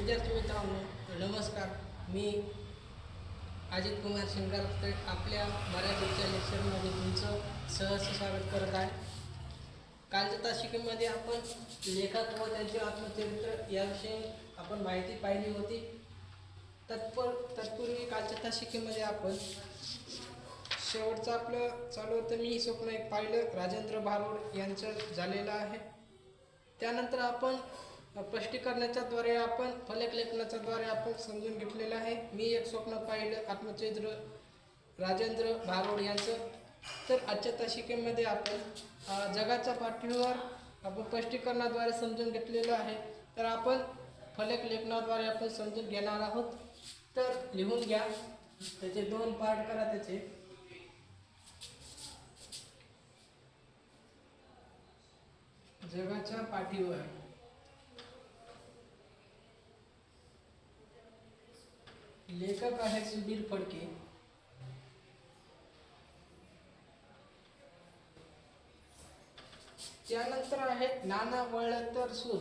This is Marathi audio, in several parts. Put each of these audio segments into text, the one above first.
विद्यार्थी मित्रांनो नमस्कार. मी अजित कुमार शिंगारकर आपल्या मराठीच्या लेक्चरमध्ये तुमचं सहर्ष स्वागत करत आहे. कालच्या तासिकेमध्ये आपण लेखक व त्यांचे आत्मचरित्र याविषयी आपण माहिती पाहिली होती. तत्पर तत्पूर्वी कालच्या तासिकेमध्ये आपण शेवटचं आपलं चालू होतं. मी स्वप्न एक पाहिलं. राजेंद्र भारूड यांचं झालेलं आहे. त्यानंतर आपण स्पष्टीकरणाच्या द्वारे आपण फलक लेखनाच्याद्वारे आपण समजून घेतलेलं आहे. मी एक स्वप्न पाहिलं आत्मचरित्र राजेंद्र भारोड यांचं. तर आजच्या तासिकेमध्ये आपण जगाच्या पाठीवर आपण स्पष्टीकरणाद्वारे समजून घेतलेलं आहे. तर आपण फलक लेखनाद्वारे आपण समजून घेणार आहोत. तर लिहून घ्या. त्याचे दोन पार्ट करा त्याचे. जगाच्या पाठीवर. लेखक आहेत सुधीर फडके. त्यानंतर आहेत नाना वळतर सूर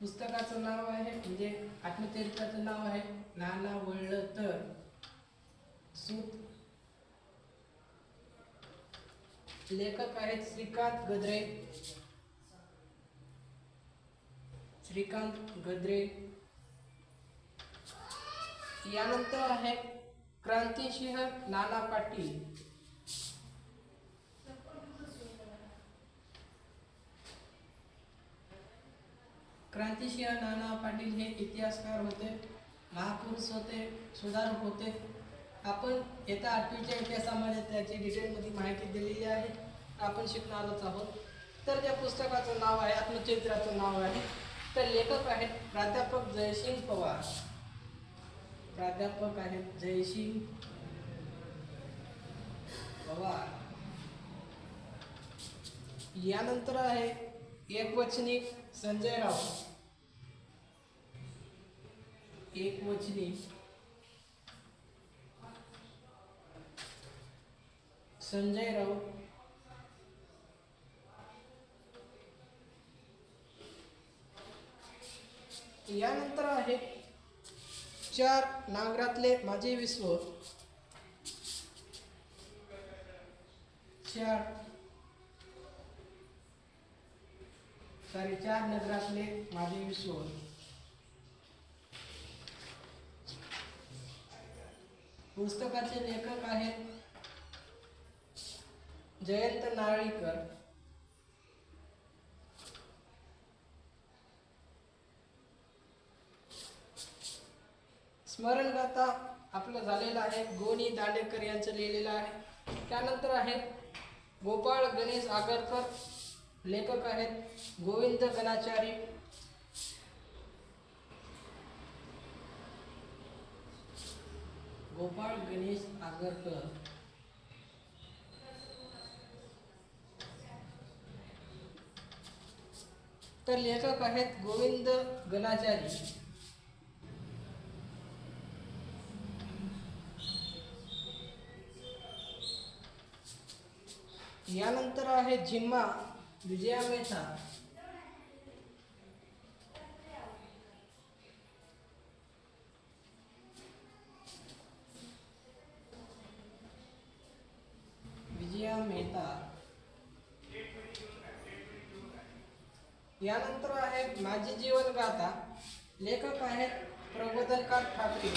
पुस्तकाचं नाव आहे म्हणजे आत्मचरित्राचं नाव आहे नाना वळतर सूत लेखक आहेत श्रीकांत गद्रे. श्रीकांत गद्रे. यानंतर आहे क्रांतिसिंह नाना पाटील. क्रांतिसिंह नाना पाटील हे इतिहासकार होते महापुरुष होते सुधारक होते. आपण येत्या आठवीच्या इतिहासामध्ये त्याची डिटेलमध्ये माहिती दिलेली आहे. आपण शिकणारच आहोत. तर त्या पुस्तकाचं नाव आहे आत्मचरित्राचं नाव आहे. तर लेखक आहेत प्राध्यापक जयसिंग पवार. प्राध्यापक आहेत जयसिंग पवार. यानंतर आहे एकवचनी संजय राव एकवचनी संजय राऊत. यानंतर आहे चार नागरातले माझे विश्व. चार. सॉरी चार नगरातले माझे विश्व. पुस्तकाचे लेखक आहेत जयंत नारळीकर. स्मरणगाथा आपलं झालेलं आहे. गोनी दांडेकर यांचं लिहिलेलं आहे. त्यानंतर आहेत गोपाळ गणेश आगरकर लेखक आहेत गोविंद गणाचारी. गोपाळ गणेश आगरकर. तर लेखक आहेत गोविंद गणाचारी. यानंतर आहे जिम्मा विजया मेहता. विजया मेहता. यानंतर आहे माझी जीवन गाथा लेखक आहेत प्रबोधनकार ठाकरे.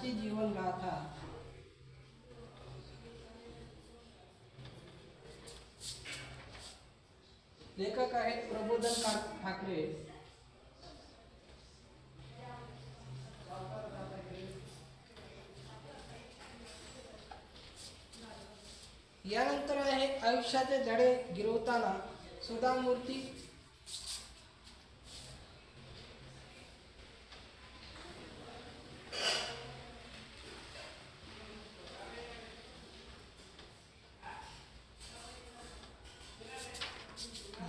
माझी जीवन गाथा लेखक आहेत प्रबोधन ठाकरे. यानंतर आहे आयुष्याचे धडे गिरवताना सुधा मूर्ती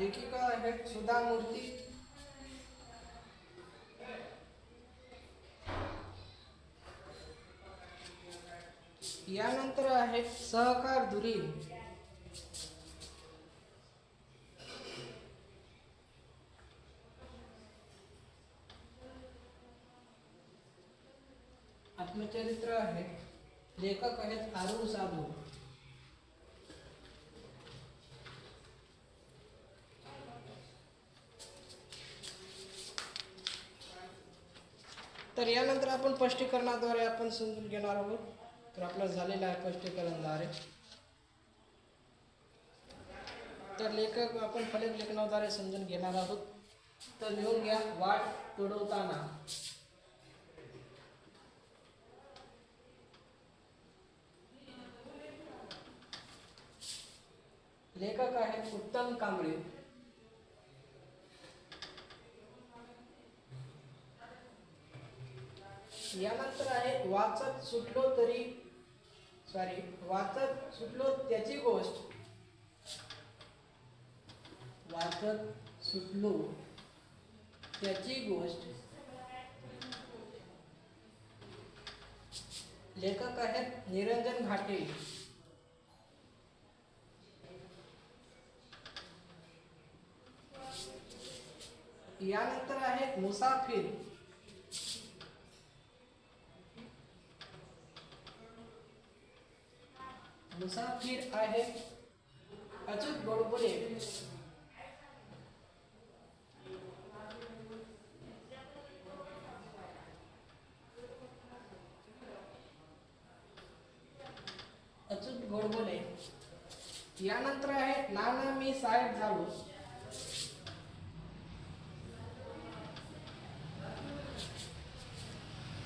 लेखिका आहेत सुधा मूर्ती। यानंतर आहेत सहकार धुरी आत्मचरित्र आहे। लेखक आहेत आरू साधू। तर यानंतर आपण स्पष्टीकरणाद्वारे आपण समजून घेणार आहोत. तर आपलं झालेलं आहे स्पष्टीकरणद्वारे. तर लेखक आपण फलक लेखनाद्वारे समजून घेणार आहोत. तर लिहून घ्या वाट तुडवताना. लेखक आहेत उत्तम कांबळे. यानंतर आहे वाचत सुटलो तरी सॉरी वाचत सुटलो त्याची गोष्ट. वाचत सुटलो त्याची गोष्ट. लेखक आहेत निरंजन घाटे. यानंतर आहेत मुसाफिर. मुसाफिर आहे. अच्युत गोडबोले अचूक गोडबोले यानंतर आहे नाना मी साहेब झालो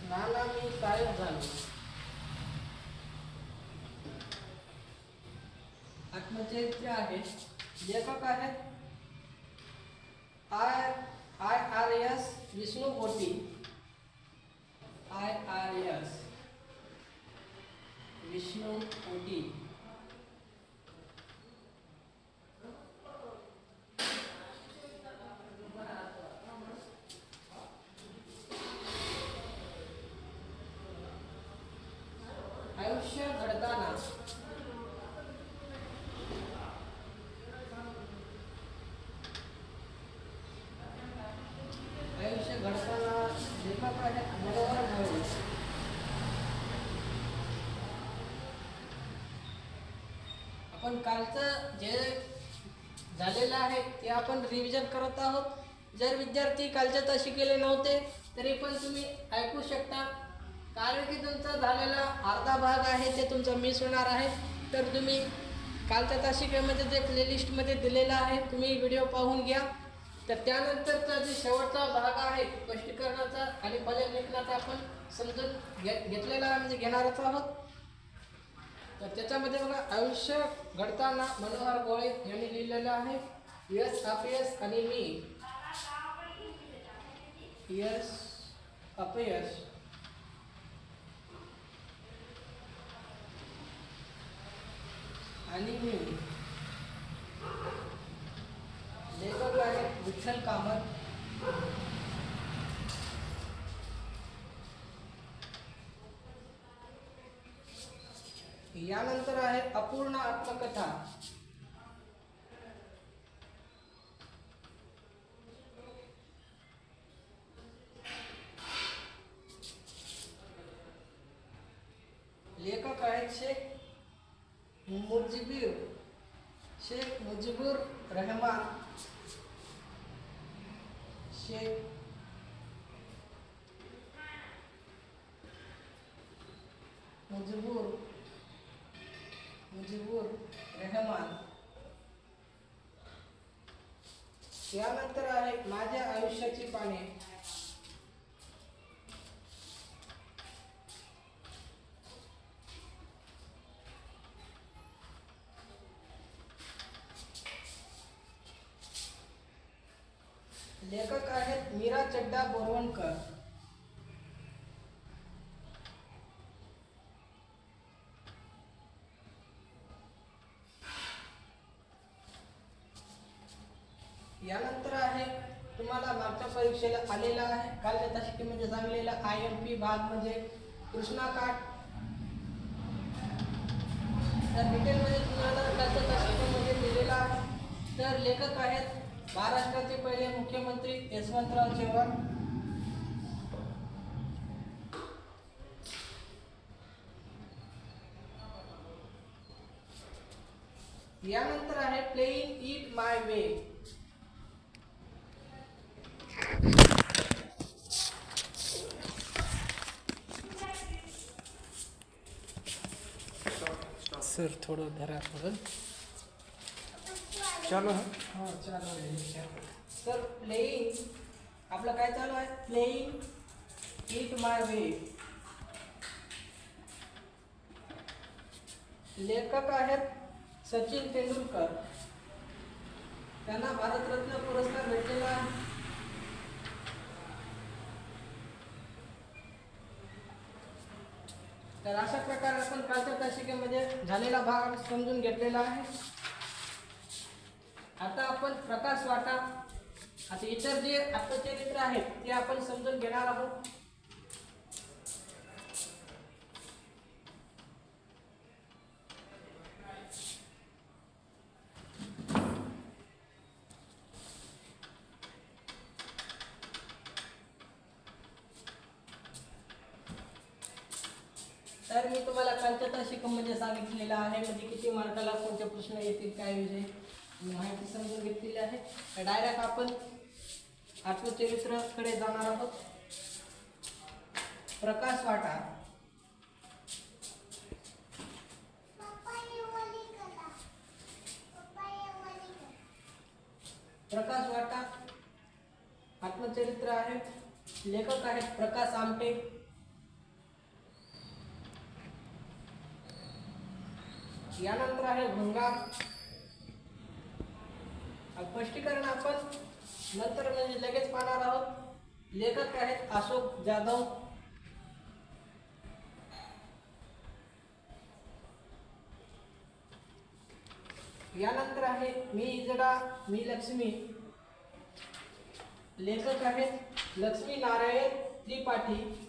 नाना मी साहेब झालो आत्मचरित्र आहे लेखक आहेत I I R S Vishnu पोटी आय आर एस विष्णू पोटी आयुष्य घडताना आयुष्य घडताना लेखक आहेत मनोहर भोळे आपण कालचं जे झालेलं आहे ते आपण रिव्हिजन करत आहोत. जर विद्यार्थी कालच्या ताशी केले नव्हते तरी पण तुम्ही ऐकू शकता. कारण की तुमचा झालेला अर्धा भाग आहे ते तुमचा मिस होणार आहे. तर तुम्ही कालच्या तासिकेमध्ये म्हणजे जे प्लेलिस्टमध्ये दिलेलं आहे तुम्ही व्हिडिओ पाहून घ्या. तर त्यानंतरचा जे शेवटचा भाग आहे स्पष्टीकरणाचा आणि फलक लेखनाचा आपण समजून घे घेतलेला म्हणजे घेणारच आहोत. तर त्याच्यामध्ये बघा आयुष्य घडताना मनोहर गोळे यांनी लिहिलेलं आहे यश अपयस आणि मी यस अपयश आणि मी लेखक आहेत विठ्ठल कामत यानंतर आहे अपूर्ण आत्मकथा. लेखक आहेत शेख मुजिबीर. शेख मुजिबुर रहमान. शेख मुजिबुर मुजिबुर रहमान. यानंतर आहे माझ्या आयुष्याची पाने. लेखक आहेत मीरा चड्डा बोरवणकर. प्रश्नपत्र आहे. तुम्हाला मागच्या परीक्षेला आलेला आहे. काल तशी म्हणजे सांगलेला आय एम पी भाग म्हणजे कृष्णा काठ तर डिटेलमध्ये तुम्हाला दिलेला आहे. तर लेखक आहेत महाराष्ट्राचे पहिले मुख्यमंत्री यशवंतराव चव्हाण. यानंतर आहे playing it my way sir थोडं धरा थोडं. चालू है चालू आहे सर प्लेइंग आपलं काय चालू आहे? प्लेइंग इट माय वे लेखक आहेत सचिन तेंडुलकर. त्यांना भारतरत्न पुरस्कार भेटलेला आहे. तर अशा प्रकारे झालेला भाग समजून घेतलेला आहे. आता आपण प्रकाश वाटा. आता इतर जे आत्मचरित्र आहेत ते आपण समजून घेणार आहोत. तर मी तुम्हाला कालच्या तासिकेमध्ये म्हणजे सांगितलेलं आहे म्हणजे किती मार्काला कोणते प्रश्न येतील काय विषय माहिती समजून घेतलेली आहे. डायरेक्ट आपण आत्मचरित्राकडे जाणार आहोत. प्रकाश वाटा. प्रकाश वाटा आत्मचरित्र आहे. लेखक आहेत प्रकाश आमटे. यानंतर आहे भंगार. स्पष्टीकरण आपण नंतर म्हणजे लगेच पाहणार आहोत. लेखक आहेत अशोक जाधव. यानंतर आहे मी इजडा मी लक्ष्मी. लेखक आहेत लक्ष्मी नारायण त्रिपाठी.